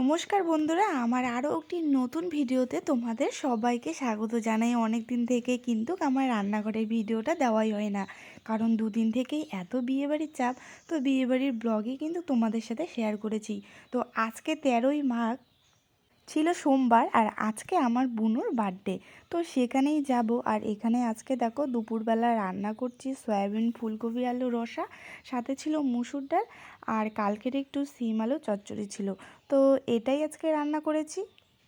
নমস্কার বন্ধুরা, আমার আরও একটি নতুন ভিডিওতে তোমাদের সবাইকে স্বাগত জানাই। অনেক দিন থেকে কিন্তু আমার রান্নাঘরের ভিডিওটা দেওয়াই হয় না। কারণ দুদিন থেকেই এত বিয়েবাড়ির চাপ, তো বিয়েবাড়ির ব্লগই কিন্তু তোমাদের সাথে শেয়ার করেছি। তো আজকে তেরোই মাঘ ছিল সোমবার আর আজকে আমার বুনুর বার্থডে। তো সেখানেই যাব। আর এখানে আজকে দেখো দুপুরবেলা রান্না করছি সয়াবিন, ফুলকপি, আলু, রসা, সাথে ছিল মুসুর ডাল আর কালকের একটু সিম আলু, চচ্চড়ি ছিল। তো এটাই আজকে রান্না করেছি।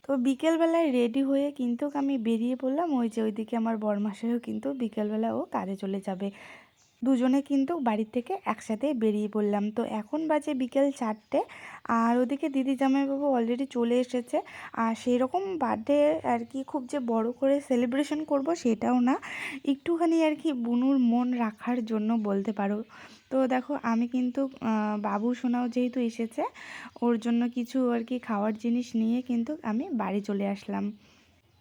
তো বিকেলবেলায় রেডি হয়ে কিন্তু আমি বেরিয়ে পড়লাম। ওই যে ওইদিকে আমার বরমাসেরও কিন্তু বিকেলবেলা ও কাজে চলে যাবে। দুজনে কিন্তু বাড়ির থেকে একসাথে বেরিয়ে পড়লাম। তো এখন বাজে বিকেল চারটে, আর ওদিকে দিদি জামাইবাবু অলরেডি চলে এসেছে। আর সেই রকম বার্থডে আর কি খুব যে বড় করে সেলিব্রেশন করব সেটাও না। একটুখানি আর কি বুনুর মন রাখার জন্য বলতে পারো। তো দেখো, আমি কিন্তু বাবু সোনাও যেহেতু এসেছে, ওর জন্য কিছু আর কি খাওয়ার জিনিস নিয়ে কিন্তু আমি বাড়ি চলে আসলাম।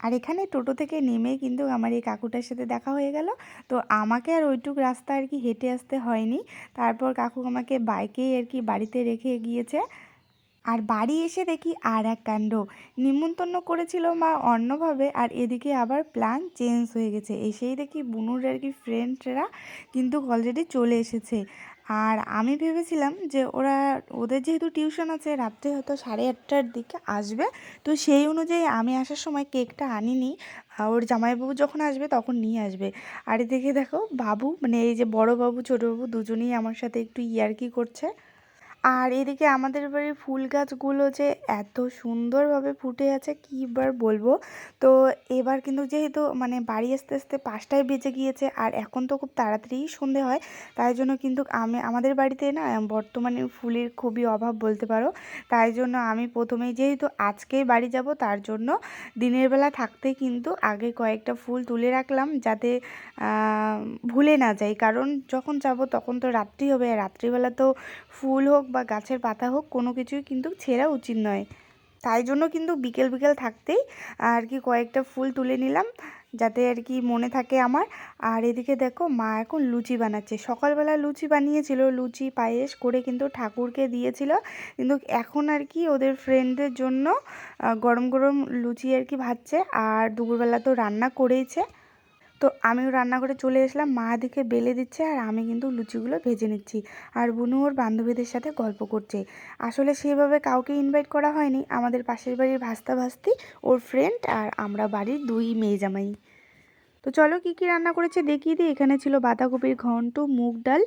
আর এখানে টোটো থেকে নেমেই কিন্তু আমার এই কাকুটার সাথে দেখা হয়ে গেল। তো আমাকে আর ওইটুক রাস্তা আর কি হেঁটে আসতে হয়নি। তারপর কাকু আমাকে বাইকেই আর কি বাড়িতে রেখে গিয়েছে। আর বাড়ি এসে দেখি আর এক কাণ্ড। নিমন্ত্রণ করেছিল মা অন্যভাবে আর এদিকে আবার প্ল্যান চেঞ্জ হয়ে গেছে। এসেই দেখি বুনুর আর কি ফ্রেন্ডরা কিন্তু অলরেডি চলে এসেছে। আর আমি ভেবেছিলাম যে ওরা, ওদের যেহেতু টিউশন আছে, রাত্রে হয়তো সাড়ে আটটার দিকে আসবে। তো সেই অনুযায়ী আমি আসার সময় কেকটা আনিনি। ওর জামাইবাবু যখন আসবে তখন নিয়ে আসবে। আর এদিকে দেখো, বাবু মানে এই যে বড় বাবু ছোটো বাবু দুজনেই আমার সাথে একটু ইয়ার্কি করছে। আর এদিকে আমাদের বাড়ির ফুল গাছগুলো যে এত সুন্দরভাবে ফুটে আছে, কী বার বলব? তো এবার কিন্তু যেহেতু মানে বাড়ি আসতে আসতে পাঁচটায় বেজে গিয়েছে, আর এখন তো খুব তাড়াতাড়িই সন্ধে হয়, তাই জন্য কিন্তু আমি, আমাদের বাড়িতে না, বর্তমানে ফুলের খুবই অভাব বলতে পারো। তাই জন্য আমি প্রথমেই যেহেতু আজকেই বাড়ি যাব, তার জন্য দিনের বেলা থাকতে কিন্তু আগে কয়েকটা ফুল তুলে রাখলাম যাতে ভুলে না যাই। কারণ যখন যাব তখন তো রাত্রি হবে রাত্রিবেলা তো ফুল হোক বা গাছের পাতা হোক, কোনো কিছুই কিন্তু ছেঁড়া উচিত নয়। তাই জন্য কিন্তু বিকেল বিকেল থাকতেই আর কি কয়েকটা ফুল তুলে নিলাম, যাতে আর কি মনে থাকে আমার। আর এদিকে দেখো, মা এখন লুচি বানাচ্ছে। সকালবেলা লুচি বানিয়েছিল, লুচি, পায়েস করে কিন্তু ঠাকুরকে দিয়েছিল। কিন্তু এখন আর কি ওদের ফ্রেন্ডদের জন্য গরম গরম লুচি আর কি ভাজছে। আর দুপুরবেলা তো রান্না করেইছে। তো আমিও রান্নাঘরে চলে এসলাম মা দিকে বেলে দিচ্ছে আর আমি কিন্তু লুচিগুলো ভেজে নিচ্ছি। আর বুনু ওর বান্ধবীদের সাথে গল্প করছে। আসলে সেভাবে কাউকে ইনভাইট করা হয়নি। আমাদের পাশের বাড়ির ভাস্তা ভাস্তি, ওর ফ্রেন্ড আর আমরা বাড়ির দুই মেয়ে জামাই। তো চলো কি কি রান্না করেছে দেখিয়ে দিই। এখানে ছিল বাঁধাকপির ঘন্ট, মুগ ডাল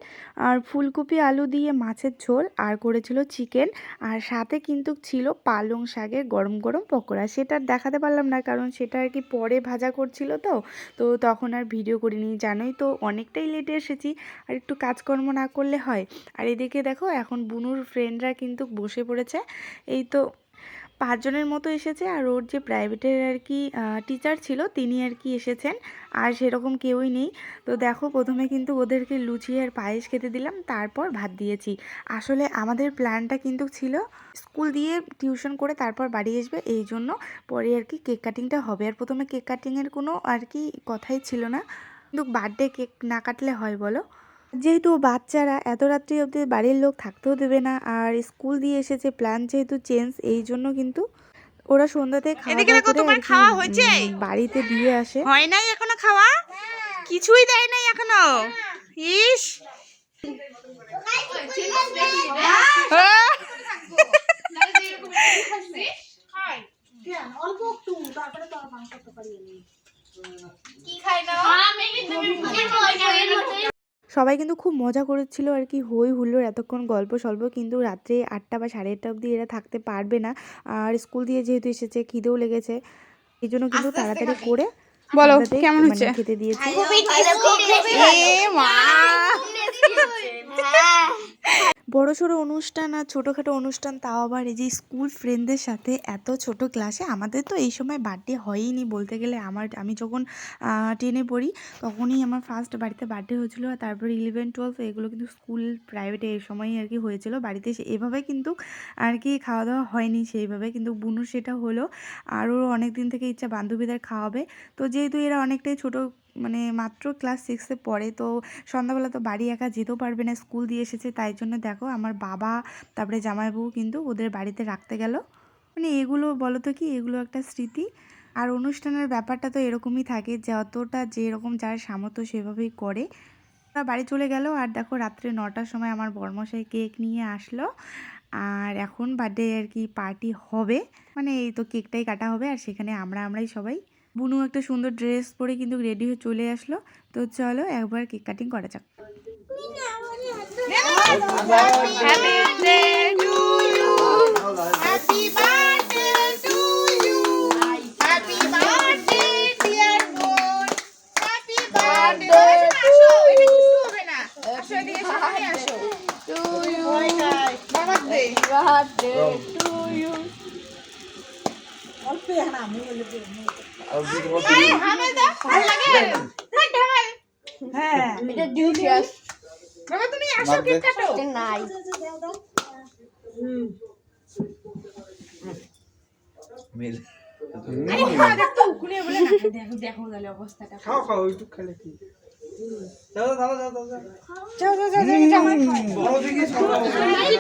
আর ফুলকপি, আলু দিয়ে মাছের ঝোল আর করেছিল চিকেন। আর সাথে কিন্তু ছিল পালং শাকের গরম গরম পকোড়া। সেটা দেখাতে পারলাম না কারণ সেটা আর কি পরে ভাজা করছিল তো। তো তখন আর ভিডিও করিনি, জানোই তো অনেকটাই লেটে এসেছি। আর একটু কাজকর্ম না করলে হয়। আর এদিকে দেখো এখন বুনুর ফ্রেন্ডরা কিন্তু বসে পড়েছে। এই তো পাঁচজনের মতো এসেছে আর ওর যে প্রাইভেটের আর কি টিচার ছিল তিনি আর কি এসেছেন, আর সেরকম কেউই নেই। তো দেখো প্রথমে কিন্তু ওদেরকে লুচি আর পায়েস খেতে দিলাম, তারপর ভাত দিয়েছি। আসলে আমাদের প্ল্যানটা কিন্তু ছিল স্কুল দিয়ে টিউশন করে তারপর বাড়ি আসবে, এই জন্য পরে আর কি কেক কাটিংটা হবে। আর প্রথমে কেক কাটিংয়ের কোনো আর কি কথাই ছিল না। কিন্তু বার্থডে কেক না কাটলে হয় বলো? যেহেতু বাচ্চারা এত রাত্রি অবধি বাড়ির লোক থাকতেও দেবে না আর স্কুল দিয়ে এসেছে প্ল্যান যেহেতু চেঞ্জ এই জন্য কিন্তু ওরা সন্ধ্যাতে খাওয়া হয়েছে? বাড়িতে দিয়ে আসে। হয় নাই এখনও খাওয়া? কিছুই দেয় নাই এখনও? ইস! সবাই কিন্তু খুব মজা করেছিল আর কি হই হুল্লোর এতক্ষণ গল্প সল্প। কিন্তু রাত্রে আটটা বা সাড়ে আটটা অবধি এরা থাকতে পারবে না। আর স্কুল দিয়ে যেহেতু এসেছে খিদেও লেগেছে। এই জন্য কিন্তু তাড়াতাড়ি করে বলো কেমন মানে হচ্ছে? খেতে দিয়েছি। এ মা। বড় সড়ো অনুষ্ঠান আর ছোটোখাটো অনুষ্ঠান তাও আবার এই যে স্কুল ফ্রেন্ডদের সাথে এত ছোট ক্লাসে আমাদের তো এই সময় বার্থডে হয়ইনি বলতে গেলে। আমার আমি যখন টেনে পড়ি তখনই আমার ফার্স্ট বাড়িতে বার্থডে হয়েছিল আর তারপরে ইলেভেন টুয়েলভ এগুলো কিন্তু স্কুল প্রাইভেটে এই সময়ই আর কি হয়েছিল। বাড়িতে এসে এভাবে কিন্তু আর কি খাওয়া দাওয়া হয়নি সেইভাবে কিন্তু বুনুর সেটা হলো। আরও অনেক দিন থেকে ইচ্ছা বান্ধবীদের খাওয়াবে। তো যেহেতু এরা অনেকটাই ছোটো মানে মাত্র ক্লাস সিক্সে পড়ে, তো সন্ধ্যাবেলা তো বাড়ি একা যেতেও পারবে না স্কুল দিয়ে এসেছে, তাই জন্য দেখো আমার বাবা, তারপরে জামাইবাবু কিন্তু ওদের বাড়িতে রাখতে গেল। মানে এগুলো বলো তো কি, এগুলো একটা স্মৃতি। আর অনুষ্ঠানের ব্যাপারটা তো এরকমই থাকে, যতটা যেরকম যার সামর্থ্য সেভাবেই করে। ওরা বাড়ি চলে গেল, আর দেখো রাত্রে নটার সময় আমার বর্মশাই কেক নিয়ে আসলো। আর এখন বার্থডে আর কি পার্টি হবে। মানে এই তো কেকটাই কাটা হবে, আর সেখানে আমরা আমরাই সবাই বুনু একটা সুন্দর ড্রেস পরে কিন্তু রেডি হয়ে চলে আসলো। তো চলো একবার কেক কাটিং করা যাক। Happy birthday to you happy birthday to you happy birthday dear বোন হ্যাপি বার্থডে আসো এটা কিছু হবে না। আসো এদিকে আসো। টু ইউ বাবা দে আরে হামে ঢাল এটা জুসিয়াস বাবা তুমি আসো কেক কাটো নাই মিল খাও খাও একটু খেলে কি? যাও যাও যাও যাও যাও। বড় দিকে সব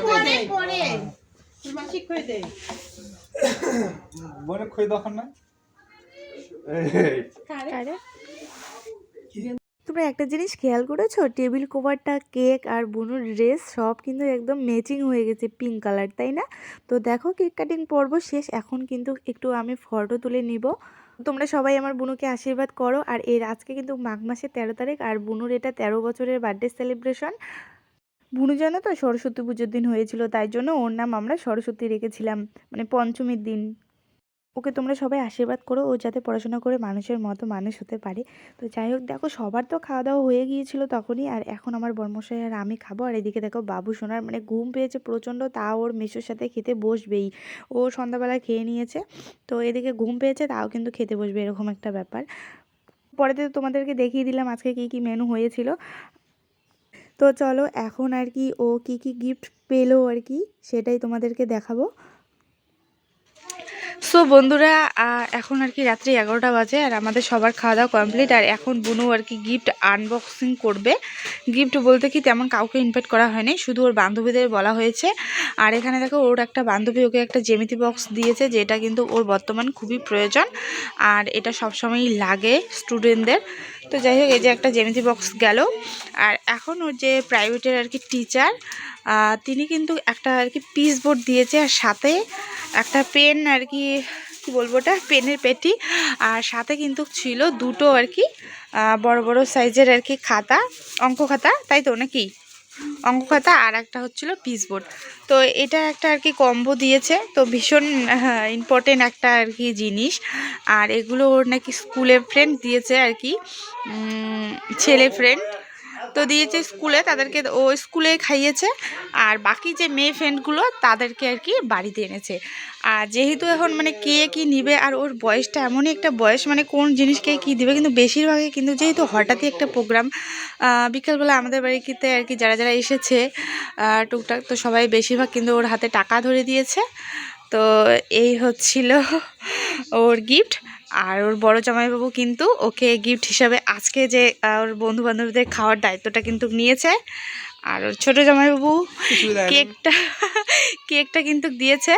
পরে। পরে মাসিক করে দে। মনে খই দখন না তোমরা একটা জিনিস খেয়াল করেছ? টেবিল কভারটা কেক আর বুনুর ড্রেস সব কিন্তু একদম ম্যাচিং হয়ে গেছে পিঙ্ক কালার তাই না? তো দেখো কেক কাটিং পর্ব শেষ। এখন কিন্তু একটু আমি ফটো তুলে নিব। তোমরা সবাই আমার বুনুকে আশীর্বাদ করো। আর এর আজকে কিন্তু মাঘ মাসের তেরো তারিখ আর বুনুর এটা তেরো বছরের বার্থডে সেলিব্রেশন বুনু জানো তো? সরস্বতী পুজোর দিন হয়েছিল, তাই জন্য ওর নাম আমরা সরস্বতী রেখেছিলাম মানে পঞ্চমীর দিন। ওকে তোমরা সবাই আশীর্বাদ করো, ও যাতে পড়াশোনা করে মানুষের মতো মানুষ হতে পারে। তো যাই হোক, দেখো সবার তো খাওয়া দাওয়া হয়ে গিয়েছিল তখনই, আর এখন আমার বর্মশাই আর আমি খাব। আর এদিকে দেখো বাবু সোনার মানে ঘুম পেয়েছে প্রচণ্ড তা ওর মেসোর সাথে খেতে বসবেই। ও সন্ধ্যাবেলা খেয়ে নিয়েছে, তো এদিকে ঘুম পেয়েছে, তাও কিন্তু খেতে বসবে, এরকম একটা ব্যাপার। পরেতে তোমাদেরকে দেখিয়ে দিলাম আজকে কী কী মেনু হয়েছিল। তো চলো এখন আর কি ও কি কি গিফট পেল আর কি সেটাই তোমাদেরকে দেখাবো। সো বন্ধুরা এখন আর কি রাত্রি এগারোটা বাজে আর আমাদের সবার খাওয়া দাওয়া কমপ্লিট আর এখন বুনু আর কি গিফট আনবক্সিং করবে। গিফট বলতে কি তেমন কাউকে ইনভাইট করা হয়নি, শুধু ওর বান্ধবীদের বলা হয়েছে। আর এখানে দেখো, ওর একটা বান্ধবী ওকে একটা জেমিতি বক্স দিয়েছে, যেটা কিন্তু ওর বর্তমান খুবই প্রয়োজন। আর এটা সবসময়ই লাগে স্টুডেন্টদের তো যাই হোক, এই যে একটা জেমিতি বক্স গেল। আর এখন ওর যে প্রাইভেটের আর কি টিচার তিনি কিন্তু একটা আর কি পিস বোর্ড দিয়েছে, আর সাথে একটা পেন আর কি কি বলব ওটা? পেনের পেটি। আর সাথে কিন্তু ছিল দুটো আর কি বড় বড় সাইজের আর কি খাতা, অঙ্ক খাতা, তাই তো নাকি? অঙ্ক খাতা আর একটা হচ্ছিল পিস বোর্ড তো এটা একটা আর কি কম্বো দিয়েছে, তো ভীষণ ইম্পর্টেন্ট একটা আর কি জিনিস। আর এগুলো ওর নাকি স্কুলের ফ্রেন্ড দিয়েছে আর কি ছেলে ফ্রেন্ড তো দিয়েছে স্কুলে, তাদেরকে ও স্কুলে খাইয়েছে। আর বাকি যে মেয়ে ফ্রেন্ডগুলো তাদেরকে আর কি বাড়িতে এনেছে। আর যেহেতু এখন মানে কে কি নিবে আর ওর বয়সটা এমনই একটা বয়স মানে কোন জিনিসকে কি দিবে, কিন্তু বেশিরভাগই কিন্তু যেহেতু হঠাৎই একটা প্রোগ্রাম বিকালবেলা আমাদের বাড়িতে আর কি যারা যারা এসেছে টুকটাক তো সবাই বেশিরভাগ কিন্তু ওর হাতে টাকা ধরে দিয়েছে। তো এই হচ্ছিল ওর গিফট আর ওর বড় জামাইবাবু কিন্তু ওকে গিফট হিসাবে আজকে যে ওর বন্ধু বান্ধবদের খাওয়ার দায়িত্বটা কিন্তু নিয়েছে। আর ওর ছোটো জামাইবাবু কেকটা কেকটা কিন্তু দিয়েছে।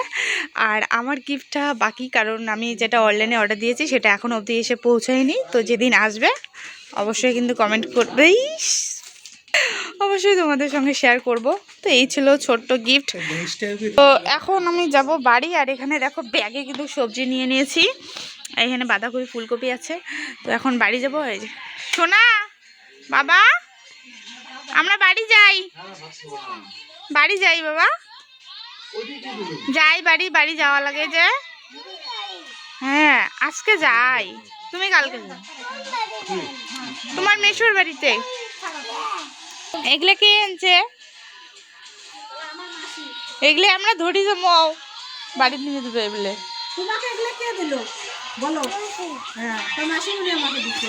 আর আমার গিফটটা বাকি কারণ আমি যেটা অনলাইনে অর্ডার দিয়েছি সেটা এখন অবধি এসে পৌঁছায়নি। তো যেদিন আসবে অবশ্যই কিন্তু কমেন্ট করবেই। অবশ্যই তোমাদের সঙ্গে শেয়ার করব। তো এই ছিল ছোট্ট গিফট তো এখন আমি যাব বাড়ি, আর এখানে দেখো ব্যাগে কিন্তু সবজি নিয়ে নিয়েছি। এখানে বাঁধাকপি, ফুলকপি আছে। তো এখন বাড়ি যাব, এই যে। সোনা, বাবা, আমরা বাড়ি যাই। বাড়ি যাই, বাবা। যাই বাড়ি বাড়ি যাওয়া লাগে যে। হ্যাঁ আজকে যাই। তুমি কালকে তোমার মেশুর বাড়িতে? এগুলো কে আনছে এগুলো আমরা ধরি জমাও বাড়ির নিয়ে দেবে এগুলো। তোমাকে এগুলো কে দিল? বলো। হ্যাঁ তোর মাসি আমাকে দিচ্ছে